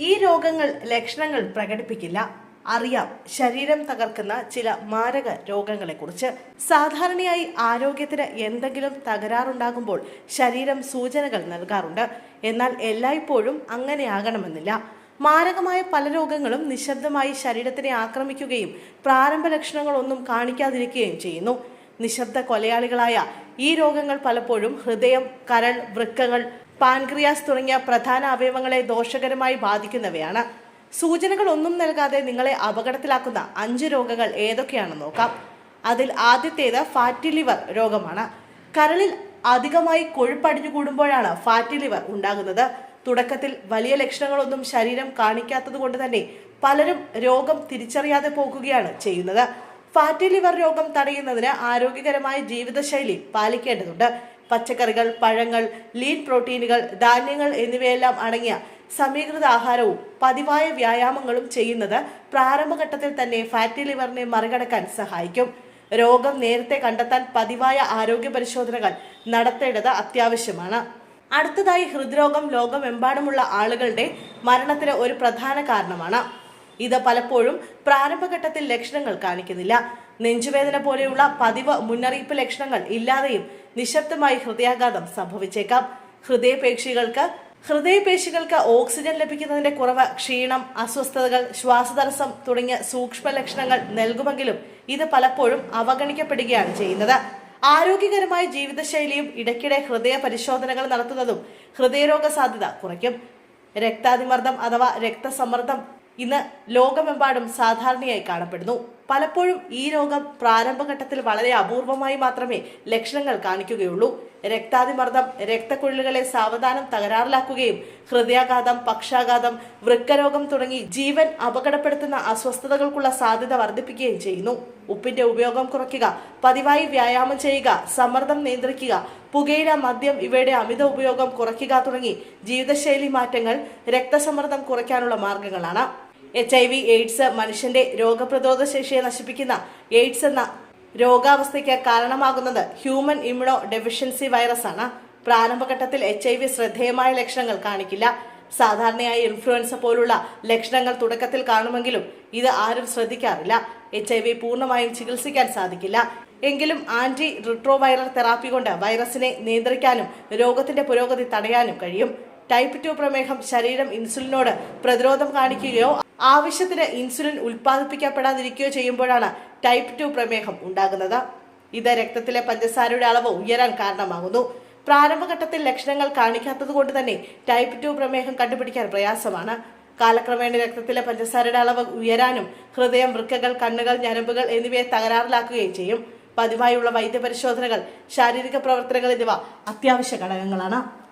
ഈ രോഗങ്ങൾ ലക്ഷണങ്ങൾ പ്രകടിപ്പിക്കില്ല. അറിയാം ശരീരം തകർക്കുന്ന ചില മാരക രോഗങ്ങളെക്കുറിച്ച്. സാധാരണയായി ആരോഗ്യത്തിന് എന്തെങ്കിലും തകരാറുണ്ടാകുമ്പോൾ ശരീരം സൂചനകൾ നൽകാറുണ്ട്. എന്നാൽ എല്ലായ്പ്പോഴും അങ്ങനെയാകണമെന്നില്ല. മാരകമായ പല രോഗങ്ങളും നിശബ്ദമായി ശരീരത്തിനെ ആക്രമിക്കുകയും പ്രാരംഭ ലക്ഷണങ്ങളൊന്നും കാണിക്കാതിരിക്കുകയും ചെയ്യുന്നു. നിശബ്ദ കൊലയാളികളായ ഈ രോഗങ്ങൾ പലപ്പോഴും ഹൃദയം കരൾ വൃക്കകൾ പാൻക്രിയാസ് തുടങ്ങിയ പ്രധാന അവയവങ്ങളെ ദോഷകരമായി ബാധിക്കുന്നവയാണ്. സൂചനകൾ ഒന്നും നൽകാതെ നിങ്ങളെ അപകടത്തിലാക്കുന്ന അഞ്ച് രോഗങ്ങൾ ഏതൊക്കെയാണെന്ന് നോക്കാം. അതിൽ ആദ്യത്തേത് ഫാറ്റി ലിവർ രോഗമാണ്. കരളിൽ അധികമായി കൊഴുപ്പടിഞ്ഞു കൂടുമ്പോഴാണ് ഫാറ്റി ലിവർ ഉണ്ടാകുന്നത്. തുടക്കത്തിൽ വലിയ ലക്ഷണങ്ങളൊന്നും ശരീരം കാണിക്കാത്തത് കൊണ്ട് തന്നെ പലരും രോഗം തിരിച്ചറിയാതെ പോകുകയാണ് ചെയ്യുന്നത്. ഫാറ്റി ലിവർ രോഗം തടയുന്നതിന് ആരോഗ്യകരമായ ജീവിതശൈലി പാലിക്കേണ്ടതുണ്ട്. പച്ചക്കറികൾ പഴങ്ങൾ ലീൻ പ്രോട്ടീനുകൾ ധാന്യങ്ങൾ എന്നിവയെല്ലാം അടങ്ങിയ സമീകൃത ആഹാരവും പതിവായ വ്യായാമങ്ങളും ചെയ്യുന്നത് പ്രാരംഭഘട്ടത്തിൽ തന്നെ ഫാറ്റി ലിവറിനെ മറികടക്കാൻ സഹായിക്കും. രോഗം നേരത്തെ കണ്ടെത്താൻ പതിവായ ആരോഗ്യ പരിശോധനകൾ നടത്തേണ്ടത് അത്യാവശ്യമാണ്. അടുത്തതായി ഹൃദ്രോഗം ലോകമെമ്പാടുമുള്ള ആളുകളുടെ മരണത്തിന് ഒരു പ്രധാന കാരണമാണ്. ഇത് പലപ്പോഴും പ്രാരംഭഘട്ടത്തിൽ ലക്ഷണങ്ങൾ കാണിക്കുന്നില്ല. നെഞ്ചുവേദന പോലെയുള്ള പതിവ് മുന്നറിയിപ്പ് ലക്ഷണങ്ങൾ ഇല്ലാതെയും നിശബ്ദമായി ഹൃദയാഘാതം സംഭവിച്ചേക്കാം. ഹൃദയപേക്ഷികൾക്ക് ഹൃദയപേശികൾക്ക് ഓക്സിജൻ ലഭിക്കുന്നതിന്റെ കുറവ് ക്ഷീണം അസ്വസ്ഥതകൾ ശ്വാസതടസ്സം തുടങ്ങിയ സൂക്ഷ്മ ലക്ഷണങ്ങൾ നൽകുമെങ്കിലും ഇത് പലപ്പോഴും അവഗണിക്കപ്പെടുകയാണ് ചെയ്യുന്നത്. ആരോഗ്യകരമായ ജീവിതശൈലിയും ഇടയ്ക്കിടെ ഹൃദയ പരിശോധനകൾ നടത്തുന്നതും ഹൃദയരോഗ സാധ്യത കുറയ്ക്കും. രക്താതിമർദ്ദം അഥവാ രക്തസമ്മർദ്ദം ഇന്ന് ലോകമെമ്പാടും സാധാരണയായി കാണപ്പെടുന്നു. പലപ്പോഴും ഈ രോഗം പ്രാരംഭഘട്ടത്തിൽ വളരെ അപൂർവമായി മാത്രമേ ലക്ഷണങ്ങൾ കാണിക്കുകയുള്ളൂ. രക്താതിമർദ്ദം രക്തക്കുഴലുകളെ സാവധാനം തകരാറിലാക്കുകയും ഹൃദയാഘാതം പക്ഷാഘാതം വൃക്കരോഗം തുടങ്ങി ജീവൻ അപകടപ്പെടുത്തുന്ന അസ്വസ്ഥതകൾക്കുള്ള സാധ്യത വർദ്ധിപ്പിക്കുകയും ചെയ്യുന്നു. ഉപ്പിന്റെ ഉപയോഗം കുറയ്ക്കുക പതിവായി വ്യായാമം ചെയ്യുക സമ്മർദ്ദം നിയന്ത്രിക്കുക പുകയില മദ്യം ഇവയുടെ അമിത ഉപയോഗം കുറയ്ക്കുക തുടങ്ങി ജീവിതശൈലി മാറ്റങ്ങൾ രക്തസമ്മർദ്ദം കുറയ്ക്കാനുള്ള മാർഗങ്ങളാണ്. എച്ച് ഐ വി എയ്ഡ്സ് മനുഷ്യന്റെ രോഗപ്രതിരോധ ശേഷിയെ നശിപ്പിക്കുന്ന എയ്ഡ്സ് എന്ന രോഗാവസ്ഥയ്ക്ക് കാരണമാകുന്നത് ഹ്യൂമൻ ഇമ്യൂണോ ഡെഫിഷ്യൻസി വൈറസ് ആണ്. പ്രാരംഭഘട്ടത്തിൽ എച്ച് ഐ വി ശ്രദ്ധേയമായ ലക്ഷണങ്ങൾ കാണിക്കില്ല. സാധാരണയായി ഇൻഫ്ലുവൻസ പോലുള്ള ലക്ഷണങ്ങൾ തുടക്കത്തിൽ കാണുമെങ്കിലും ഇത് ആരും ശ്രദ്ധിക്കാറില്ല. എച്ച് ഐ വി പൂർണമായും ചികിത്സിക്കാൻ സാധിക്കില്ല. എങ്കിലും ആന്റി റിട്രോവൈറൽ തെറാപ്പി കൊണ്ട് വൈറസിനെ നിയന്ത്രിക്കാനും രോഗത്തിന്റെ പുരോഗതി തടയാനും കഴിയും. ടൈപ്പ് ടു പ്രമേഹം ശരീരം ഇൻസുലിനോട് പ്രതിരോധം കാണിക്കുകയോ ആവശ്യത്തിന് ഇൻസുലിൻ ഉൽപ്പാദിപ്പിക്കപ്പെടാതിരിക്കുകയോ ചെയ്യുമ്പോഴാണ് ടൈപ്പ് ടു പ്രമേഹം ഉണ്ടാകുന്നത്. ഇത് രക്തത്തിലെ പഞ്ചസാരയുടെ അളവ് ഉയരാൻ കാരണമാകുന്നു. പ്രാരംഭഘട്ടത്തിൽ ലക്ഷണങ്ങൾ കാണിക്കാത്തത് കൊണ്ട് തന്നെ ടൈപ്പ് ടു പ്രമേഹം കണ്ടുപിടിക്കാൻ പ്രയാസമാണ്. കാലക്രമേണ രക്തത്തിലെ പഞ്ചസാരയുടെ അളവ് ഉയരാനും ഹൃദയം വൃക്കകൾ കണ്ണുകൾ ഞരമ്പുകൾ എന്നിവയെ തകരാറിലാക്കുകയും ചെയ്യും. പതിവായുള്ള വൈദ്യപരിശോധനകൾ ശാരീരിക പ്രവർത്തനങ്ങൾ എന്നിവ അത്യാവശ്യ ഘടകങ്ങളാണ്.